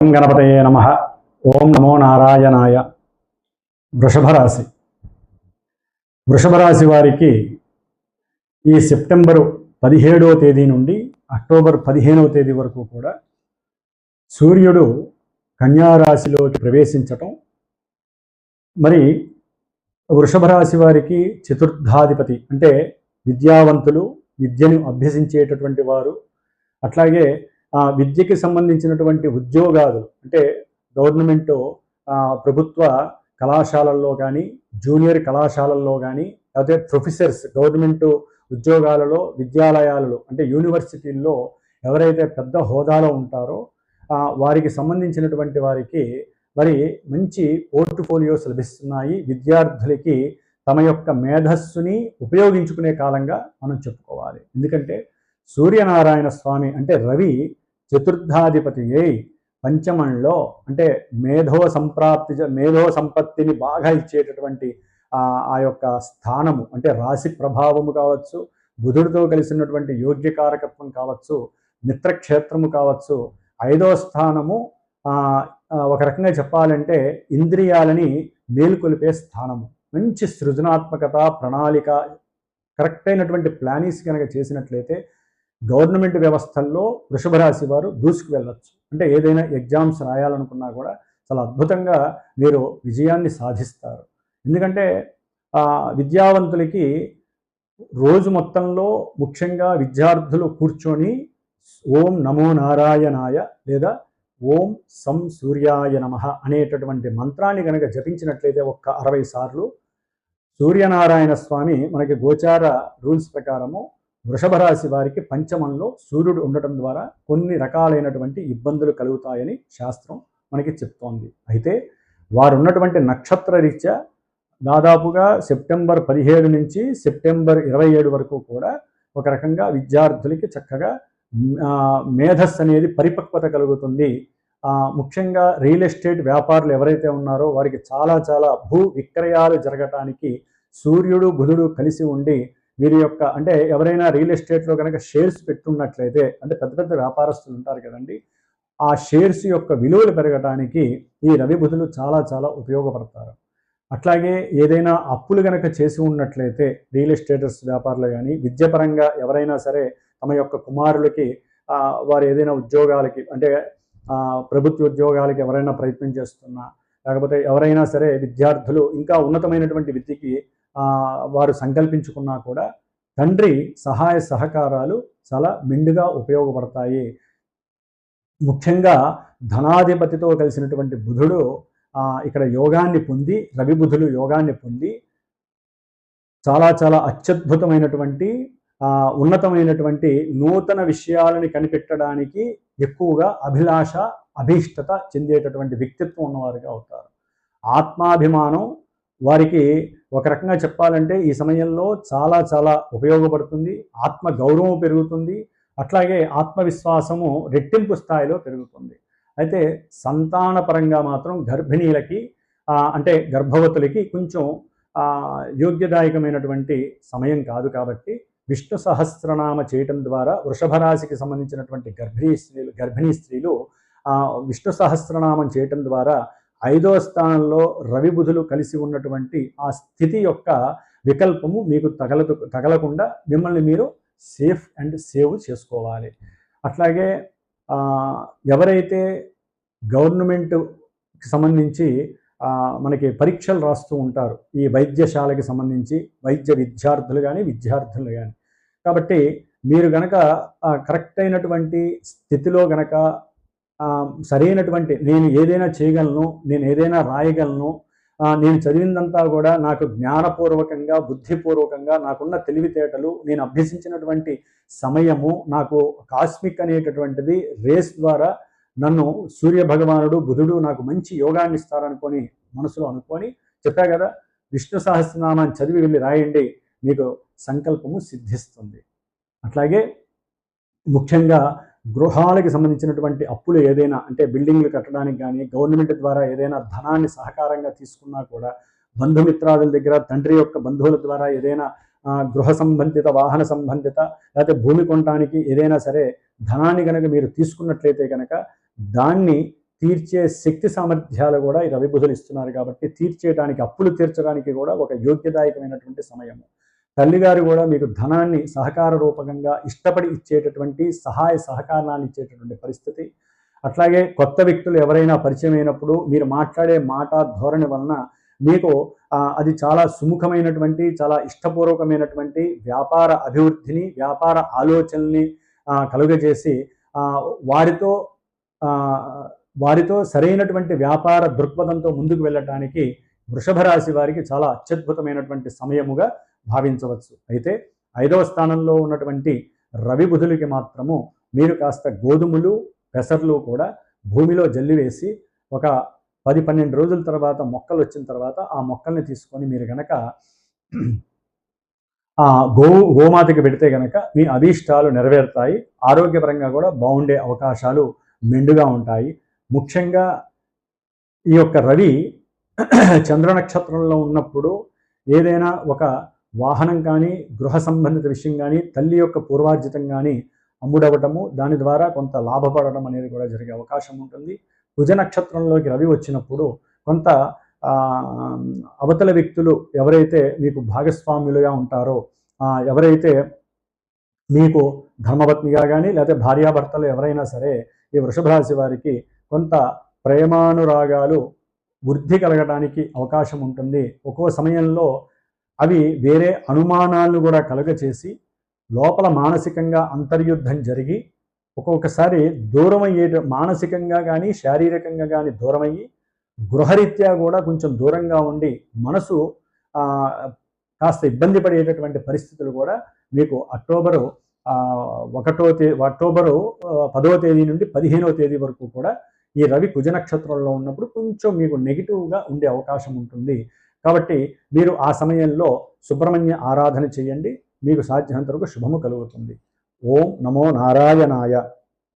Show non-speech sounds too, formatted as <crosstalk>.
ఓం గణపతయే నమ. ఓం నమో నారాయణాయ. వృషభరాశి. వృషభరాశి వారికి ఈ సెప్టెంబరు పదిహేడవ తేదీ నుండి అక్టోబర్ పదిహేనవ తేదీ వరకు కూడా సూర్యుడు కన్యారాశిలోకి ప్రవేశించటం మరి వృషభరాశి వారికి చతుర్థాధిపతి అంటే విద్యావంతులు విద్యను అభ్యసించేటటువంటి వారు అట్లాగే ఆ విద్యకి సంబంధించినటువంటి ఉద్యోగాలు అంటే గవర్నమెంట్ ప్రభుత్వ కళాశాలల్లో కానీ జూనియర్ కళాశాలల్లో కానీ లేకపోతే ప్రొఫెసర్స్ గవర్నమెంట్ ఉద్యోగాలలో విద్యాలయాలలో అంటే యూనివర్సిటీల్లో ఎవరైతే పెద్ద హోదాలో ఉంటారో వారికి సంబంధించినటువంటి వారికి మరి మంచి పోర్ట్ఫోలియోస్ లభిస్తున్నాయి. విద్యార్థులకి తమ యొక్క మేధస్సుని ఉపయోగించుకునే కాలంగా మనం చెప్పుకోవాలి. ఎందుకంటే సూర్యనారాయణ స్వామి అంటే రవి చతుర్థాధిపతి పంచమంలో అంటే మేధో సంప్రాప్తి మేధో సంపత్తిని బాగా ఇచ్చేటటువంటి ఆ యొక్క స్థానము అంటే రాశి ప్రభావము కావచ్చు బుధుడితో కలిసినటువంటి యోగ్యకారకత్వం కావచ్చు మిత్రక్షేత్రము కావచ్చు ఐదో స్థానము ఒక రకంగా చెప్పాలంటే ఇంద్రియాలని మేలుకొలిపే స్థానము. మంచి సృజనాత్మకత ప్రణాళిక కరెక్ట్ అయినటువంటి ప్లానింగ్స్ కనుక చేసినట్లయితే గవర్నమెంట్ వ్యవస్థల్లో వృషభ రాశి వారు దూసుకు వెళ్ళొచ్చు. అంటే ఏదైనా ఎగ్జామ్స్ రాయాలనుకున్నా కూడా చాలా అద్భుతంగా మీరు విజయాన్ని సాధిస్తారు. ఎందుకంటే విద్యావంతులకి రోజు మొత్తంలో ముఖ్యంగా విద్యార్థులు కూర్చొని ఓం నమో నారాయణాయ లేదా ఓం సం సూర్యాయ నమ అనేటటువంటి మంత్రాన్ని కనుక జపించినట్లయితే ఒక్క అరవై సార్లు సూర్యనారాయణ స్వామి మనకి గోచార రూల్స్ ప్రకారము వృషభ రాశి వారికి పంచమంలో సూర్యుడు ఉండటం ద్వారా కొన్ని రకాలైనటువంటి ఇబ్బందులు కలుగుతాయని శాస్త్రం మనకి చెప్తోంది. అయితే వారు ఉన్నటువంటి నక్షత్ర రీత్యా దాదాపుగా సెప్టెంబర్ పదిహేడు నుంచి సెప్టెంబర్ ఇరవై ఏడు వరకు కూడా ఒక రకంగా విద్యార్థులకి చక్కగా మేధస్ అనేది పరిపక్వత కలుగుతుంది. ముఖ్యంగా రియల్ ఎస్టేట్ వ్యాపారులు ఎవరైతే ఉన్నారో వారికి చాలా చాలా భూ విక్రయాలు జరగటానికి సూర్యుడు బుధుడు కలిసి ఉండి వీరి యొక్క అంటే ఎవరైనా రియల్ ఎస్టేట్లో కనుక షేర్స్ పెట్టున్నట్లయితే అంటే పెద్ద పెద్ద వ్యాపారస్తులు ఉంటారు కదండి ఆ షేర్స్ యొక్క విలువలు పెరగటానికి ఈ రవి బుధులు చాలా చాలా ఉపయోగపడతారు. అట్లాగే ఏదైనా అప్పులు కనుక చేసి ఉన్నట్లయితే రియల్ ఎస్టేటర్స్ వ్యాపారులు కానీ విద్యాపరంగా ఎవరైనా సరే తమ యొక్క కుమారులకి వారు ఏదైనా ఉద్యోగాలకి అంటే ప్రభుత్వ ఉద్యోగాలకి ఎవరైనా ప్రయత్నం చేస్తున్నా లేకపోతే ఎవరైనా సరే విద్యార్థులు ఇంకా ఉన్నతమైనటువంటి విద్యకి వారు సంకల్పించుకున్నా కూడా తండ్రి సహాయ సహకారాలు చాలా మెండుగా ఉపయోగపడతాయి. ముఖ్యంగా ధనాధిపతితో కలిసినటువంటి బుధుడు ఇక్కడ యోగాన్ని పొంది రవి బుధులు యోగాన్ని పొంది చాలా చాలా అత్యద్భుతమైనటువంటి ఉన్నతమైనటువంటి నూతన విషయాలని కనిపెట్టడానికి ఎక్కువగా అభిలాష అభీష్టత చెందేటటువంటి వ్యక్తిత్వం ఉన్నవారుగా అవుతారు. ఆత్మాభిమానం వారికి ఒక రకంగా చెప్పాలంటే ఈ సమయంలో చాలా చాలా ఉపయోగపడుతుంది ఆత్మ గౌరవం పెరుగుతుంది అట్లాగే ఆత్మవిశ్వాసము రెట్టింపు స్థాయిలో పెరుగుతుంది. అయితే సంతానపరంగా మాత్రం గర్భిణీలకి అంటే గర్భవతులకి కొంచెం యోగ్యదాయకమైనటువంటి సమయం కాదు కాబట్టి విష్ణు సహస్రనామ చేయటం ద్వారా వృషభ రాశికి సంబంధించినటువంటి గర్భిణీ స్త్రీలు గర్భిణీ స్త్రీలు విష్ణు సహస్రనామం చేయటం ద్వారా ఐదో స్థానంలో రవి బుధులు కలిసి ఉన్నటువంటి ఆ స్థితి యొక్క వికల్పము మీకు తగలదు తగలకుండా మిమ్మల్ని మీరు సేఫ్ అండ్ సేవ్ చేసుకోవాలి. అట్లాగే ఎవరైతే గవర్నమెంట్కి సంబంధించి మనకి పరీక్షలు రాస్తూ ఉంటారు ఈ వైద్యశాలకి సంబంధించి వైద్య విద్యార్థులు కానీ విద్యార్థులు కానీ కాబట్టి మీరు గనక కరెక్ట్ అయినటువంటి స్థితిలో గనక సరైనటువంటి నేను ఏదైనా చేయగలను నేను ఏదైనా రాయగలను నేను చదివిందంతా కూడా నాకు జ్ఞానపూర్వకంగా బుద్ధిపూర్వకంగా నాకున్న తెలివితేటలు నేను అభ్యసించినటువంటి సమయము నాకు కాస్మిక్ అనేటటువంటిది రేస్ ద్వారా నన్ను సూర్య భగవానుడు బుధుడు నాకు మంచి యోగాన్ని ఇస్తారనుకొని మనసులో అనుకొని చెప్పా కదా విష్ణు సహస్రనామాన్ని చదివి వెళ్ళి రాయండి మీకు సంకల్పము సిద్ధిస్తుంది. అట్లాగే ముఖ్యంగా గృహాలకి సంబంధించినటువంటి అప్పులు ఏదైనా అంటే బిల్డింగ్లు కట్టడానికి కానీ గవర్నమెంట్ ద్వారా ఏదైనా ధనాన్ని సహకారంగా తీసుకున్నా కూడా బంధుమిత్రాదుల దగ్గర తండ్రి యొక్క బంధువుల ద్వారా ఏదైనా గృహ సంబంధిత వాహన సంబంధిత లేకపోతే భూమి కొనడానికి ఏదైనా సరే ధనాన్ని కనుక మీరు తీసుకున్నట్లయితే కనుక దాన్ని తీర్చే శక్తి సామర్థ్యాలు కూడా ఈ రవిబుధులు ఇస్తున్నారు కాబట్టి తీర్చేయడానికి అప్పులు తీర్చడానికి కూడా ఒక యోగ్యదాయకమైనటువంటి సమయము. తల్లిగారు కూడా మీకు ధనాన్ని సహకార రూపకంగా ఇష్టపడి ఇచ్చేటటువంటి సహాయ సహకారాన్ని ఇచ్చేటటువంటి పరిస్థితి. అట్లాగే కొత్త వ్యక్తులు ఎవరైనా పరిచయం అయినప్పుడు మీరు మాట్లాడే మాట ధోరణి వలన మీకు అది చాలా సుముఖమైనటువంటి చాలా ఇష్టపూర్వకమైనటువంటి వ్యాపార అభివృద్ధిని వ్యాపార ఆలోచనల్ని కలుగజేసి వారితో వారితో సరైనటువంటి వ్యాపార దృక్పథంతో ముందుకు వెళ్ళటానికి వృషభ రాశి వారికి చాలా అత్యద్భుతమైనటువంటి సమయముగా భావించవచ్చు. అయితే ఐదవ స్థానంలో ఉన్నటువంటి రవి బుధులకి మాత్రము మీరు కాస్త గోధుమలు పెసర్లు కూడా భూమిలో జల్లివేసి ఒక పది పన్నెండు రోజుల తర్వాత మొక్కలు వచ్చిన తర్వాత ఆ మొక్కల్ని తీసుకొని మీరు గనక ఆ గో గోమాతకి పెడితే గనక మీ అభీష్టాలు నెరవేరుతాయి. ఆరోగ్యపరంగా కూడా బాగుండే అవకాశాలు మెండుగా ఉంటాయి. ముఖ్యంగా ఈ యొక్క రవి <clears throat> చంద్ర నక్షత్రంలో ఉన్నప్పుడు ఏదైనా ఒక వాహనం కానీ గృహ సంబంధిత విషయం కానీ తల్లి యొక్క పూర్వార్జితం కానీ అమ్ముడవటము దాని ద్వారా కొంత లాభపడటం అనేది కూడా జరిగే అవకాశం ఉంటుంది. భుజ నక్షత్రంలోకి రవి వచ్చినప్పుడు కొంత అవతల వ్యక్తులు ఎవరైతే మీకు భాగస్వాములుగా ఉంటారో ఎవరైతే మీకు ధర్మపత్నిగా కానీ లేకపోతే భార్యాభర్తలు ఎవరైనా సరే ఈ వృషభ రాశి వారికి కొంత ప్రేమానురాగాలు వృద్ధి కలగడానికి అవకాశం ఉంటుంది. ఒక్కో సమయంలో అవి వేరే అనుమానాలను కూడా కలుగచేసి లోపల మానసికంగా అంతర్యుద్ధం జరిగి ఒక్కొక్కసారి దూరం అయ్యే మానసికంగా కానీ శారీరకంగా కానీ దూరమయ్యి గృహరీత్యా కూడా కొంచెం దూరంగా ఉండి మనసు కాస్త ఇబ్బంది పడేటటువంటి పరిస్థితులు కూడా మీకు అక్టోబరు ఒకటో తేదీ అక్టోబరు పదవ తేదీ నుండి పదిహేనవ తేదీ వరకు కూడా ఈ రవి కుజ నక్షత్రంలో ఉన్నప్పుడు కొంచెం మీకు నెగిటివ్గా ఉండే అవకాశం ఉంటుంది. కాబట్టి మీరు ఆ సమయంలో సుబ్రహ్మణ్య ఆరాధన చేయండి. మీకు సాధ్యమంత వరకు శుభము కలుగుతుంది. ఓం నమో నారాయణాయ.